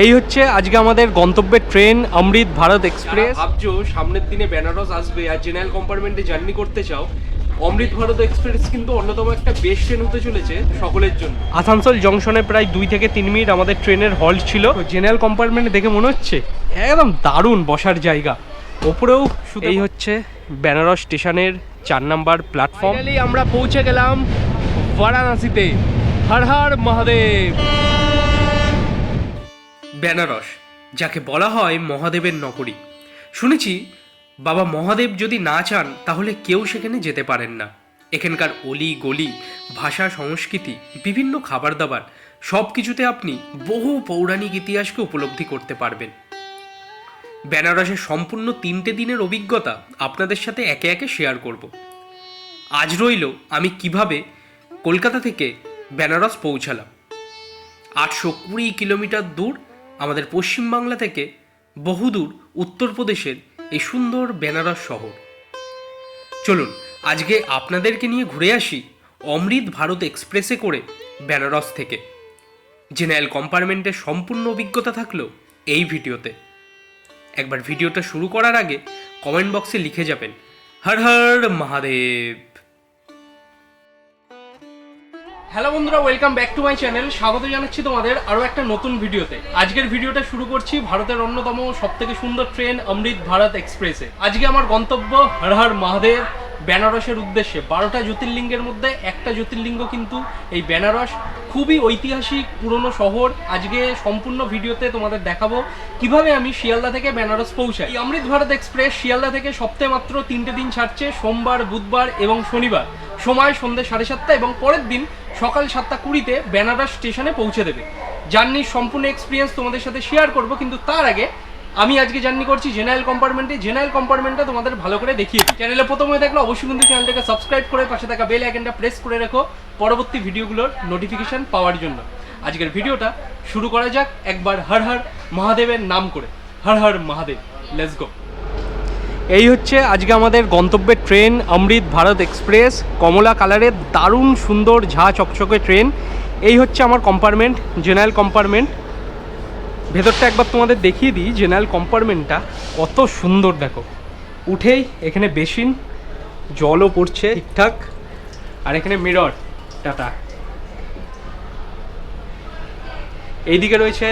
এই হচ্ছে আজকে আমাদের গন্তব্যের ট্রেন অমৃত ভারত এক্সপ্রেস। ভাবছ সামনের দিনে বেনারস আসবে আর জেনারেল কম্পার্টমেন্টে জার্নি করতে চাও অমৃত ভারত এক্সপ্রেস কিন্তু অন্যতম একটা বেস্ট ট্রেন হতে চলেছে সকলের জন্য। আসানসোল জংশনে প্রায় দুই থেকে তিন মিনিট আমাদের ট্রেনের হল্ট ছিল। জেনারেল কম্পার্টমেন্টে দেখে মনে হচ্ছে একদম দারুণ বসার জায়গা। ওপরেও শুধু এই হচ্ছে বেনারস স্টেশনের চার নাম্বার প্ল্যাটফর্ম আমরা পৌঁছে গেলাম বারাণসীতে। হর হর মহাদেব। বেনারস, যাকে বলা হয় মহাদেবের নগরী। শুনেছি, বাবা মহাদেব যদি না চান, তাহলে কেউ সেখানে যেতে পারেন না। এখানকার অলি গলি, ভাষা, সংস্কৃতি, বিভিন্ন খাবার দাবার সব কিছুতে আপনি বহু পৌরাণিক ইতিহাসকে উপলব্ধি করতে পারবেন। বেনারসের সম্পূর্ণ তিনটে দিনের অভিজ্ঞতা আপনাদের সাথে একে একে শেয়ার করব। আজ রইল আমি কীভাবে কলকাতা থেকে বেনারস পৌঁছালাম। আটশো কুড়ি কিলোমিটার দূর আমাদের পশ্চিমবাংলা থেকে বহুদূর উত্তরপ্রদেশের এই সুন্দর বেনারস শহর। চলুন, আজকে আপনাদেরকে নিয়ে ঘুরে আসি অমৃত ভারত এক্সপ্রেসে করে বেনারস থেকে। জেনারেল কম্পার্টমেন্টের সম্পূর্ণ অভিজ্ঞতা থাকল এই ভিডিওতে। একবার ভিডিওটা শুরু করার আগে কমেন্ট বক্সে লিখে যাবেন, হর হর মহাদেব। হ্যালো বন্ধুরা welcome back to my channel স্বাগত জানাচ্ছি তোমাদের আরও একটা নতুন ভিডিওতে। আজকের ভিডিওটা শুরু করছি ভারতের অন্যতম সব থেকে সুন্দর ট্রেন অমৃত ভারত এক্সপ্রেসে। আজকে আমার গন্তব্য হর হর মহাদেব বেনারসের উদ্দেশ্যে। বারোটা জ্যোতির্লিঙ্গের মধ্যে একটা জ্যোতির্লিঙ্গ কিন্তু এই বেনারস। খুবই ঐতিহাসিক, পুরনো শহর। আজকে সম্পূর্ণ ভিডিওতে তোমাদের দেখাবো কীভাবে আমি শিয়ালদা থেকে বেনারস পৌঁছাই। এই অমৃত ভারত এক্সপ্রেস শিয়ালদা থেকে সপ্তাহে মাত্র তিনটে দিন ছাড়ছে, সোমবার, বুধবার এবং শনিবার। সময় সন্ধ্যে সাড়ে সাতটা এবং পরের দিন সকাল সাতটা কুড়িতে বেনারস স্টেশনে পৌঁছে দেবে। জার্নির সম্পূর্ণ এক্সপিরিয়েন্স তোমাদের সাথে শেয়ার করব, কিন্তু তার আগে আমি আজকে জার্নি করছি জেনারেল কম্পার্টমেন্টে জেনারেল কম্পার্টমেন্টটা তোমাদের ভালো করে দেখিয়ে দিই। চ্যানেলে প্রথম হয়ে থাকলে অবশ্যই কিন্তু চ্যানেলটাকে সাবস্ক্রাইব করে পাশে থাকা বেল আইকনটা প্রেস করে রেখো। পরবর্তী ভিডিওগুলোর নোটিফিকেশন পাওয়ার জন্য। আজকের ভিডিওটা শুরু করা যাক একবার হর হর মহাদেবের নাম করে। হর হর মহাদেব লেটস গো এই হচ্ছে আজকে আমাদের গন্তব্যের ট্রেন অমৃত ভারত এক্সপ্রেস। কমলা কালারের দারুণ সুন্দর ঝা চকচকে ট্রেন। এই হচ্ছে আমার কম্পার্টমেন্ট জেনারেল কম্পার্টমেন্ট ভেতরটা একবার তোমাদের দেখিয়ে দিই জেনারেল কম্পার্টমেন্টটা কত সুন্দর, দেখো। উঠেই এখানে বেসিন জলও পড়ছে ঠিকঠাক। আর এখানে মিরর টাটা। এইদিকে রয়েছে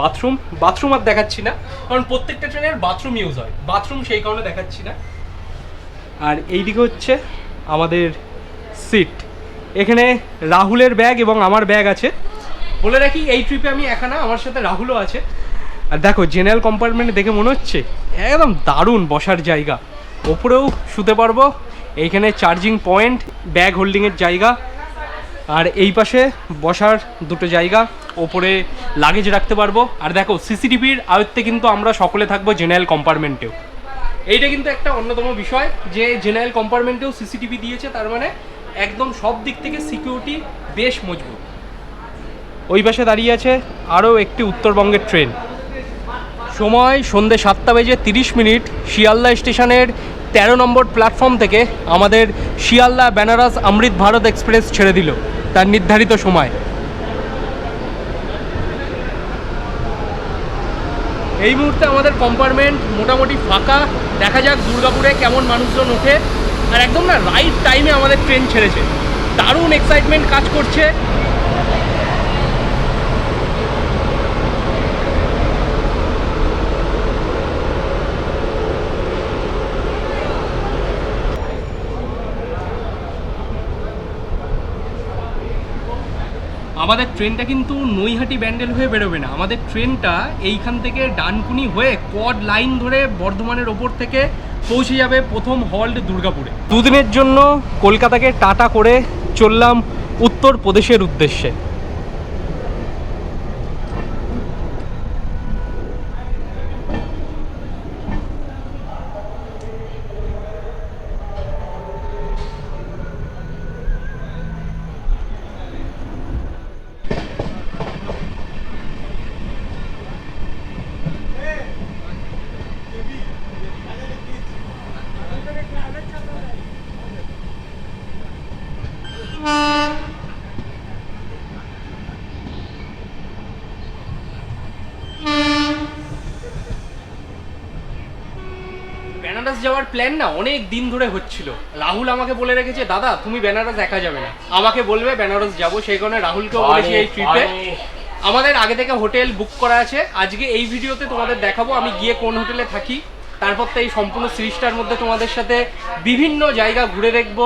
বাথরুম বাথরুম আর দেখাচ্ছি না, কারণ প্রত্যেকটা ট্রেনের বাথরুম ইউজ হয়। বাথরুম সেই কারণে দেখাচ্ছি না। আর এইদিকে হচ্ছে আমাদের সিট এখানে রাহুলের ব্যাগ এবং আমার ব্যাগ আছে। বলে রাখি, এই ট্রিপে আমি একা না, আমার সাথে রাহুলও আছে। আর দেখো জেনারেল কম্পার্টমেন্টে দেখে মনে হচ্ছে একদম দারুণ বসার জায়গা। ওপরেও শুতে পারব। এইখানে চার্জিং পয়েন্ট ব্যাগ হোল্ডিংয়ের জায়গা। আর এই পাশে বসার দুটো জায়গা, ওপরে লাগেজ রাখতে পারব। আর দেখো সিসিটিভির আয়ত্তে কিন্তু আমরা সকলে থাকব জেনারেল কম্পার্টমেন্টেও এইটা কিন্তু একটা অন্যতম বিষয় যে জেনারেল কম্পার্টমেন্টেও সিসিটিভি দিয়েছে, তার মানে একদম সব দিক থেকে সিকিউরিটি বেশ মজবুত। ওই পাশে দাঁড়িয়ে আছে আরও একটি উত্তরবঙ্গের ট্রেন সময় সন্ধে সাতটা বেজে তিরিশ মিনিট, শিয়ালদা স্টেশনের তেরো নম্বর প্ল্যাটফর্ম থেকে আমাদের শিয়ালদা বেনারস অমৃত ভারত এক্সপ্রেস ছেড়ে দিল। তার নির্ধারিত সময়। এই মুহূর্তে আমাদের কম্পার্টমেন্ট মোটামুটি ফাঁকা। দেখা যাক দুর্গাপুরে কেমন মানুষজন ওঠে। আর একদম না রাইট টাইমে আমাদের ট্রেন ছেড়েছে। দারুণ এক্সাইটমেন্ট কাজ করছে। আমাদের ট্রেনটা কিন্তু নৈহাটি ব্যান্ডেল হয়ে বেরোবে না। আমাদের ট্রেনটা এইখান থেকে ডানকুনি হয়ে কড লাইন ধরে বর্ধমানের ওপর থেকে পৌঁছে যাবে প্রথম হল্ট দুর্গাপুরে। দুদিনের জন্য কলকাতাকে টাটা করে চললাম উত্তর প্রদেশের উদ্দেশ্যে। বেনারস যাওয়ার প্ল্যান না অনেক দিন ধরে হচ্ছিল। রাহুল আমাকে বলে রেখেছে দাদা তুমি বেনারস একা যাবে না। আমাকে বলবে বেনারস যাব। সেই কারণে রাহুলকেও বলেছি এই ট্রিপে আমাদের আগে থেকে হোটেল বুক করা আছে। আজকে এই ভিডিওতে তোমাদের দেখাবো আমি গিয়ে কোন হোটেলে থাকি। তারপর তো এই সম্পূর্ণ সিরিজটার মধ্যে তোমাদের সাথে বিভিন্ন জায়গা ঘুরে দেখব।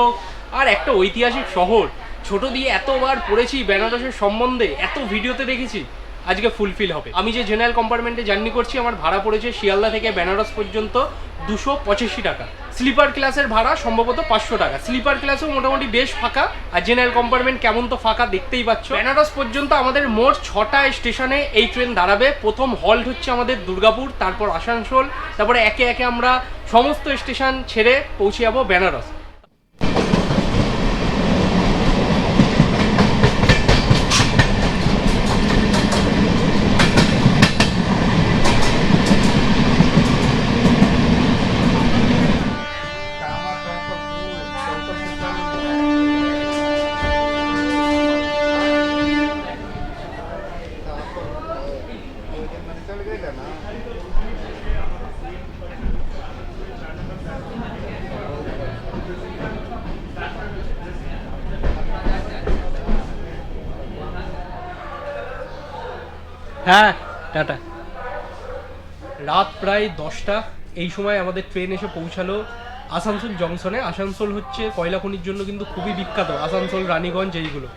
আর একটা ঐতিহাসিক শহর ছোট দিয়ে এতবার পড়েছি বেনারসের সম্বন্ধে এত ভিডিওতে দেখেছি। আজকে ফুলফিল হবে। আমি যে জেনারেল কম্পার্টমেন্টে জার্নি করছি, আমার ভাড়া পড়েছে শিয়ালদা থেকে বেনারস পর্যন্ত দুশো পঁচাশি টাকা। স্লিপার ক্লাসের ভাড়া সম্ভবত পাঁচশো টাকা। স্লিপার ক্লাসও মোটামুটি বেশ ফাঁকা। আর জেনারেল কম্পার্টমেন্ট কেমন তো ফাঁকা দেখতেই পাচ্ছ। বেনারস পর্যন্ত আমাদের মোট ছটা স্টেশনে এই ট্রেন দাঁড়াবে। প্রথম হল্ট হচ্ছে আমাদের দুর্গাপুর, তারপর আসানসোল, তারপরে একে একে আমরা সমস্ত স্টেশন ছেড়ে পৌঁছে যাব বেনারস। হ্যাঁ টাটা। রাত প্রায় দশটা। এই সময় আমাদের ট্রেন এসে পৌঁছালো আসানসোল জংশনে। আসানসোল হচ্ছে কয়লা খনির জন্য কিন্তু খুবই বিখ্যাত, আসানসোল, রানীগঞ্জ, এইগুলো।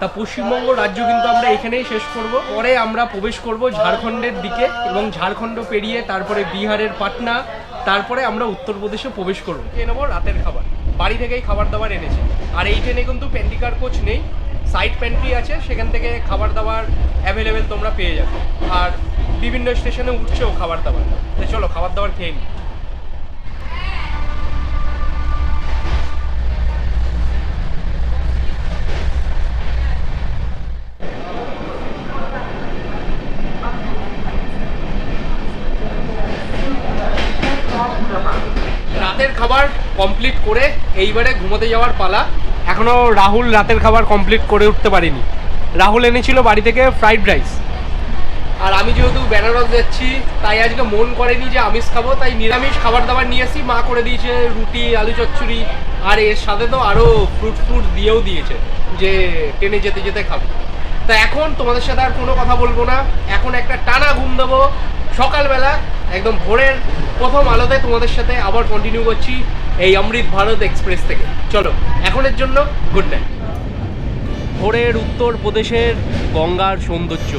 তা পশ্চিমবঙ্গ রাজ্য কিন্তু আমরা এখানেই শেষ করব। পরে আমরা প্রবেশ করব ঝাড়খণ্ডের দিকে এবং ঝাড়খণ্ড পেরিয়ে তারপরে বিহারের পাটনা, তারপরে আমরা উত্তরপ্রদেশে প্রবেশ করব। খেয়ে নেব রাতের খাবার। বাড়ি থেকেই খাবার দাবার এনেছি। আর এই ট্রেনে কিন্তু পেন্টিকার কোচ নেই। সাইড প্যান্ট্রি আছে, সেখান থেকে খাবার দাবার অ্যাভেলেবেল তোমরা পেয়ে যাবে। আর বিভিন্ন স্টেশনে উঠছেও খাবার দাবার। তো চলো, খাবার দাবার খেয়ে নিই। রাতের খাবার কমপ্লিট করে এইবারে ঘুমোতে যাওয়ার পালা। এখনও রাহুল রাতের খাবার কমপ্লিট করে উঠতে পারিনি। রাহুল এনেছিল বাড়ি থেকে ফ্রাইড রাইস আর আমি যেহেতু বেনারস যাচ্ছি, তাই আজকে মন করেনি যে আমিষ খাব, তাই নিরামিষ খাবার দাবার নিয়ে এসি মা করে দিয়েছে রুটি, আলু চচ্চড়ি, আর এর সাথে তো আরও ফ্রুট ফ্রুট দিয়েও দিয়েছে যে ট্রেনে যেতে যেতে খাব। তা এখন তোমাদের সাথে আর কোনো কথা বলব না। এখন একটা টানা ঘুম দেবো। সকালবেলা একদম ভোরের প্রথম আলোতে তোমাদের সাথে আবার কন্টিনিউ করছি। এই অমৃত ভারত এক্সপ্রেস থেকে। চলো, এখনের জন্য গুড নাইট ভোরের উত্তর প্রদেশের গঙ্গার সৌন্দর্য।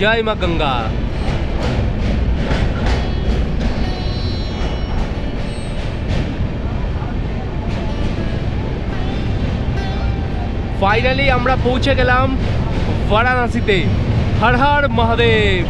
জয় মা গঙ্গা। ফাইনালি আমরা পৌঁছে গেলাম। বারাণসীতে। হর হর মহাদেব।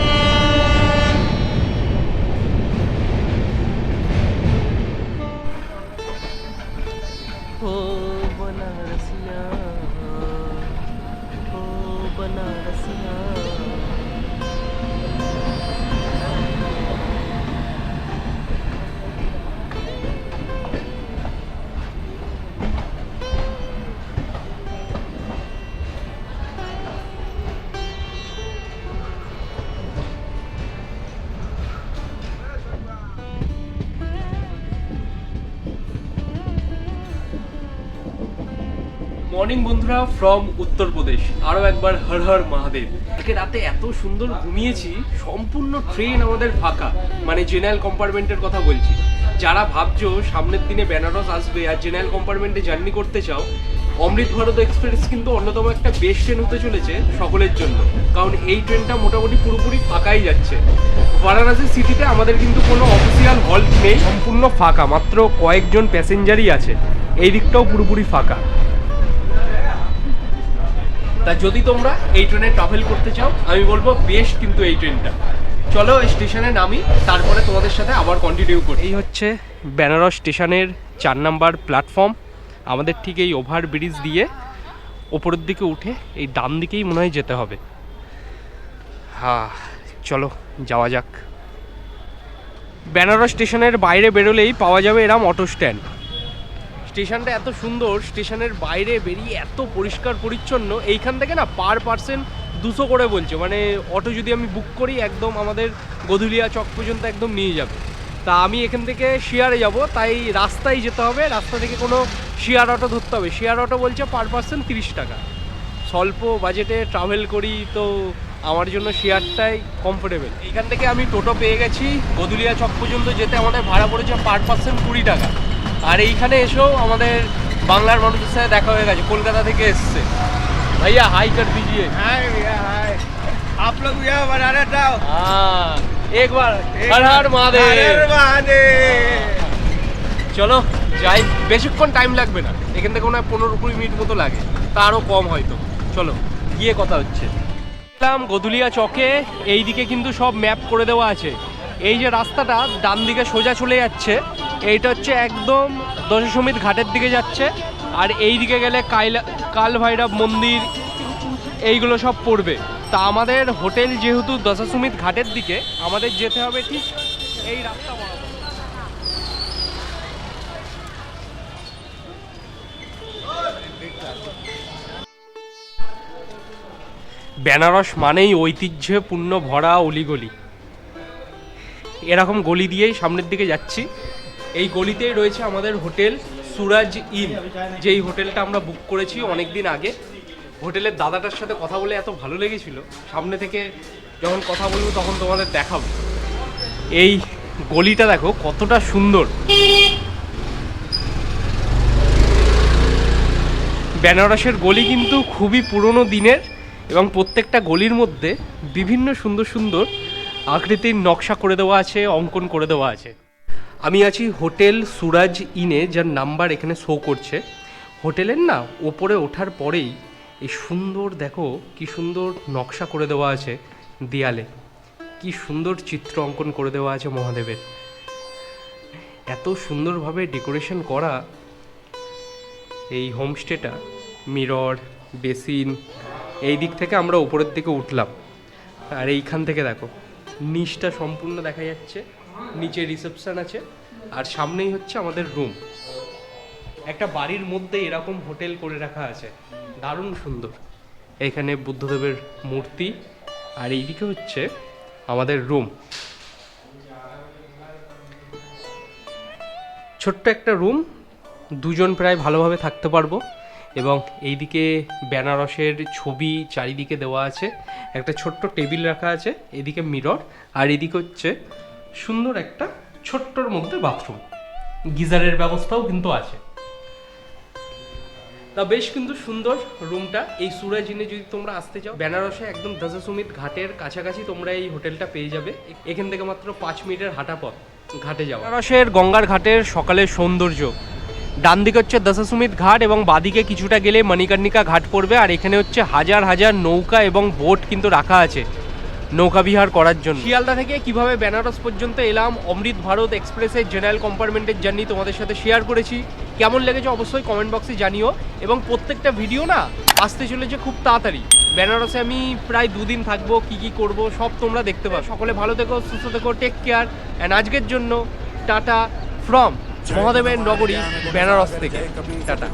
মর্নিং বন্ধুরা ফ্রম উত্তরপ্রদেশ আরও একবার হর হর মহাদেব। আজকে রাতে এত সুন্দর ঘুমিয়েছি, সম্পূর্ণ ট্রেন আমাদের ফাঁকা মানে জেনারেল কম্পার্টমেন্টের কথা বলছি। যারা ভাবছ সামনের দিনে বেনারস আসবে আর জেনারেল কম্পার্টমেন্টে জার্নি করতে চাও, অমৃত ভারত এক্সপ্রেস কিন্তু অন্যতম একটা বেস্ট ট্রেন হতে চলেছে সকলের জন্য। কারণ এই ট্রেনটা মোটামুটি পুরোপুরি ফাঁকাই যাচ্ছে। বারাণসী সিটিতে আমাদের কিন্তু কোনো অফিসিয়াল হল্ট নেই, সম্পূর্ণ ফাঁকা। মাত্র কয়েকজন প্যাসেঞ্জারই আছে। এই দিকটাও পুরোপুরি ফাঁকা। তা যদি তোমরা এই ট্রেনে ট্রাভেল করতে চাও, আমি বলব বেস্ট কিন্তু এই ট্রেনটা। চলো স্টেশনে নামি, তারপরে তোমাদের সাথে আবার কন্টিনিউ করি এই হচ্ছে বেনারস স্টেশনের চার নাম্বার প্ল্যাটফর্ম আমাদের ঠিক এই ওভার ব্রিজ দিয়ে ওপরের দিকে উঠে এই ডান দিকেই মনে হয় যেতে হবে। হ্যাঁ চলো, যাওয়া যাক। বেনারস স্টেশনের বাইরে বেরোলেই পাওয়া যাবে এরম অটো স্ট্যান্ড স্টেশনটা এত সুন্দর, স্টেশনের বাইরে বেরিয়ে এত পরিষ্কার পরিচ্ছন্ন, এইখান থেকে না পার পার্সেন্ট দুশো করে বলছে। মানে অটো যদি আমি বুক করি, একদম আমাদের গধুলিয়া চক পর্যন্ত একদম নিয়ে যাবে। তা আমি এখান থেকে শেয়ারে যাব, তাই রাস্তায় যেতে হবে। রাস্তা থেকে কোনো শেয়ার অটো ধরতে হবে। শেয়ার অটো বলছে পার পার্সন তিরিশ টাকা। স্বল্প বাজেটে ট্রাভেল করি তো আমার জন্য শেয়ারটাই কমফোর্টেবল এইখান থেকে আমি টোটো পেয়ে গেছি। গদুলিয়া চক পর্যন্ত যেতে আমাদের ভাড়া পড়েছে পার পার্সেন্ট কুড়ি টাকা। আর এইখানে এসেও আমাদের বাংলার মানুষের সাথে দেখা হয়ে গেছে কলকাতা থেকে এসছে ভাইয়া হাই কর দিজিয়ে हाय भैया हाय आप लोग यहाँ बनारस जाओ हाँ एक बार हर हर महादेव हर महादेव চলো যাই বেশিক্ষণ টাইম লাগবে না এখান থেকে মনে হয় পনেরো কুড়ি মিনিট মতো লাগে তারও কম হয়তো চলো গিয়ে কথা হচ্ছে এলাম গদুলিয়া চকে এই দিকে কিন্তু সব ম্যাপ করে দেওয়া আছে এই যে রাস্তাটা ডান দিকে সোজা চলে যাচ্ছে এইটা হচ্ছে একদম দশসমিত ঘাটের দিকে যাচ্ছে, আর এই দিকে গেলে কাইলা কাল ভৈরব মন্দির, এইগুলো সব পড়বে। তা আমাদের হোটেল যেহেতু দশাসমিত ঘাটের দিকে, আমাদের যেতে হবে ঠিক এই রাস্তা বেনারস মানেই ঐতিহ্যে পূর্ণ ভরা অলিগলি। এরকম গলি দিয়েই সামনের দিকে যাচ্ছি। এই গলিতেই রয়েছে আমাদের হোটেল সুরাজ ইন। যেই হোটেলটা আমরা বুক করেছি অনেক দিন আগে। হোটেলের দাদাটার সাথে কথা বলে এত ভালো লেগেছিল। সামনে থেকে যখন কথা বলব তখন তোমাদের দেখাবো। এই গলিটা দেখো, কতটা সুন্দর। বেনারসের গলি কিন্তু খুবই পুরনো দিনের এবং প্রত্যেকটা গলির মধ্যে বিভিন্ন সুন্দর সুন্দর আকৃতির নকশা করে দেওয়া আছে, অঙ্কন করে দেওয়া আছে। আমি আছি হোটেল সুরাজ ইনে, যার নাম্বার এখানে শো করছে। হোটেলের না ওপরে ওঠার পরেই এই সুন্দর, দেখো কি সুন্দর নকশা করে দেওয়া আছে দেয়ালে। কি সুন্দর চিত্র অঙ্কন করে দেওয়া আছে মহাদেবের। এত সুন্দরভাবে ডেকোরেশন করা এই হোমস্টেটা, মিরর, বেসিন, এই দিক থেকে আমরা উপরের দিকে উঠলাম। আর এইখান থেকে দেখো, নিচটা সম্পূর্ণ দেখা যাচ্ছে। নিচে রিসেপশন আছে। আর সামনেই হচ্ছে আমাদের রুম। একটা বাড়ির মধ্যে এরকম হোটেল করে রাখা আছে। দারুণ সুন্দর। এখানে বুদ্ধদেবের মূর্তি। আর এইদিকে হচ্ছে আমাদের রুম। ছোট্ট একটা রুম। দুজন প্রায় ভালোভাবে থাকতে পারব। এবং এইদিকে বেনারসের ছবি চারিদিকে দেওয়া আছে। একটা ছোট্ট টেবিল রাখা আছে। এদিকে মিরর। আর এদিকে হচ্ছে সুন্দর একটা ছোট্টর মধ্যে বাথরুম গিজারের ব্যবস্থাও কিন্তু আছে। তা বেশ কিন্তু সুন্দর রুমটা এই সুরাজিনে যদি তোমরা আসতে চাও, বেনারসে একদম দশাসমিত ঘাটের কাছাকাছি তোমরা এই হোটেলটা পেয়ে যাবে। এখান থেকে মাত্র পাঁচ মিনিটের হাঁটা পথ, ঘাটে যাওয়া। বেনারসের গঙ্গার ঘাটের সকালের সৌন্দর্য। ডান দিকে হচ্ছে দশাসমিত ঘাট এবং বাদিকে কিছুটা গেলে মণিকর্ণিকা ঘাট পড়বে। আর এখানে হচ্ছে হাজার হাজার নৌকা এবং বোট কিন্তু রাখা আছে। নৌকা বিহার করার জন্য। শিয়ালদা থেকে কীভাবে বেনারস পর্যন্ত এলাম, অমৃত ভারত এক্সপ্রেসের জেনারেল কম্পার্টমেন্টের জার্নি তোমাদের সাথে শেয়ার করেছি। কেমন লেগেছে অবশ্যই কমেন্ট বক্সে জানিও। এবং প্রত্যেকটা ভিডিও না আসতে চলেছে খুব তাড়াতাড়ি। বেনারসে আমি প্রায় দুদিন থাকব, কি কি করব, সব তোমরা দেখতে পাবে সকলে ভালো থেকো, সুস্থ থেকো টেক কেয়ার অ্যান্ড আজকের জন্য টাটা ফ্রম মহাদেবের নগরী বেনারস থেকে। টাটা।